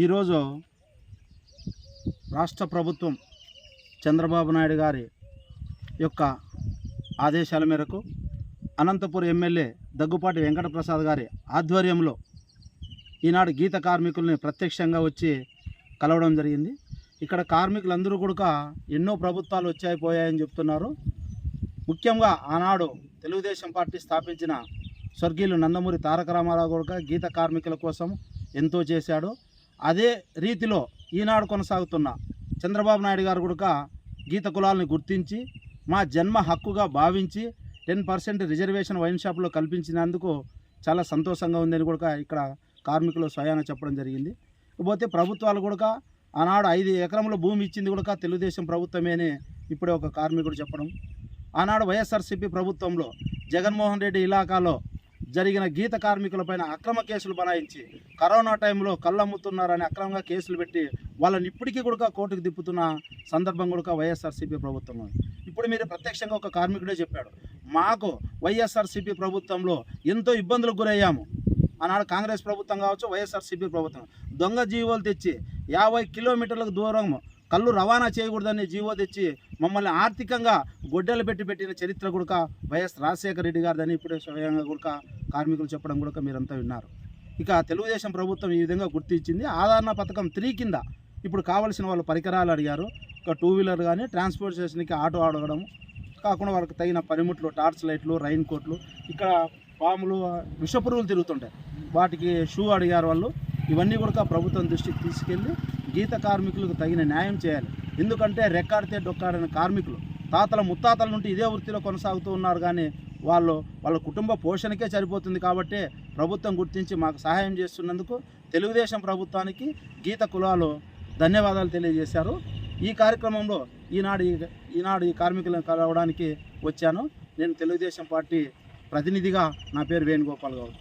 ఈరోజు రాష్ట్ర ప్రభుత్వం చంద్రబాబు నాయుడు గారి యొక్క ఆదేశాల మేరకు అనంతపురం ఎమ్మెల్యే దగ్గుపాటి వెంకటప్రసాద్ గారి ఆధ్వర్యంలో ఈనాడు గీత కార్మికుల్ని ప్రత్యక్షంగా వచ్చి కలవడం జరిగింది. ఇక్కడ కార్మికులందరూ కూడా ఎన్నో ప్రభుత్వాలు వచ్చాయి పోయాయని చెప్తున్నారు. ముఖ్యంగా ఆనాడు తెలుగుదేశం పార్టీ స్థాపించిన స్వర్గీయులు నందమూరి తారక రామారావు కూడా గీత కార్మికుల కోసం ఎంతో చేశాడు. అదే రీతిలో ఈనాడు కొనసాగుతున్న చంద్రబాబు నాయుడు గారు కూడా గీత కులాలను గుర్తించి మా జన్మ హక్కుగా భావించి టెన్ పర్సెంట్ రిజర్వేషన్ వైన్ షాప్లో కల్పించినందుకు చాలా సంతోషంగా ఉందని కూడా ఇక్కడ కార్మికులు స్వయాన చెప్పడం జరిగింది. ఇకపోతే ప్రభుత్వాలు కూడా ఆనాడు ఐదు ఎకరముల భూమి ఇచ్చింది కూడా తెలుగుదేశం ప్రభుత్వమే అని ఇప్పుడే ఒక కార్మికుడు చెప్పడం. ఆనాడు వైఎస్ఆర్సీపీ ప్రభుత్వంలో జగన్మోహన్ రెడ్డి ఇలాకాలో జరిగిన గీత కార్మికులపైన అక్రమ కేసులు బనాయించి కరోనా టైంలో కళ్ళమ్ముతున్నారని అక్రమంగా కేసులు పెట్టి వాళ్ళని ఇప్పటికీ కూడా కోర్టుకు తిప్పుతున్న సందర్భం కూడా వైఎస్ఆర్సీపీ ప్రభుత్వం ఇప్పుడు మీరు ప్రత్యక్షంగా ఒక కార్మికుడే చెప్పాడు మాకు వైఎస్ఆర్సీపీ ప్రభుత్వంలో ఎంతో ఇబ్బందులకు గురయ్యాము. ఆనాడు కాంగ్రెస్ ప్రభుత్వం కావచ్చు వైఎస్ఆర్సీపీ ప్రభుత్వం. దొంగ జీవోలు తెచ్చి యాభై కిలోమీటర్లకు దూరం కళ్ళు రవాణా చేయకూడదని జీవో తెచ్చి మమ్మల్ని ఆర్థికంగా గొడ్డలు పెట్టి పెట్టిన చరిత్ర కూడా వైఎస్ రాజశేఖర రెడ్డి గారిదని ఇప్పుడే స్వయంగా కూడా కార్మికులు చెప్పడం కూడా మీరంతా విన్నారు. ఇక తెలుగుదేశం ప్రభుత్వం ఈ విధంగా గుర్తించింది. ఆదరణ పథకం త్రీ కింద ఇప్పుడు కావలసిన వాళ్ళు పరికరాలు అడిగారు. ఇక టూ వీలర్ కానీ ట్రాన్స్పోర్టేషన్కి ఆటో అడగడం కాకుండా వాళ్ళకి తగిన పనిముట్లు టార్చ్ లైట్లు రైన్ కోట్లు ఇక్కడ పాములు విషపురుగులు తిరుగుతుంటాయి. వాటికి షూ అడిగారు వాళ్ళు. ఇవన్నీ కూడా ప్రభుత్వం దృష్టికి తీసుకెళ్ళి గీత కార్మికులకు తగిన న్యాయం చేయాలి. ఎందుకంటే రెక్కాడితే డొక్కాడిన కార్మికులు. తాతల ముత్తాతల నుండి ఇదే వృత్తిలో కొనసాగుతూ ఉన్నారు కానీ వాళ్ళు వాళ్ళ కుటుంబ పోషణకే సరిపోతుంది కాబట్టి ప్రభుత్వం గుర్తించి మాకు సహాయం చేస్తున్నందుకు తెలుగుదేశం ప్రభుత్వానికి గీత కులాలు ధన్యవాదాలు తెలియజేశారు. ఈ కార్యక్రమంలో ఈనాడు ఈనాడు ఈ కార్మికులను కలవడానికి వచ్చాను. నేను తెలుగుదేశం పార్టీ ప్రతినిధిగా నా పేరు వేణుగోపాల్ గౌడ్.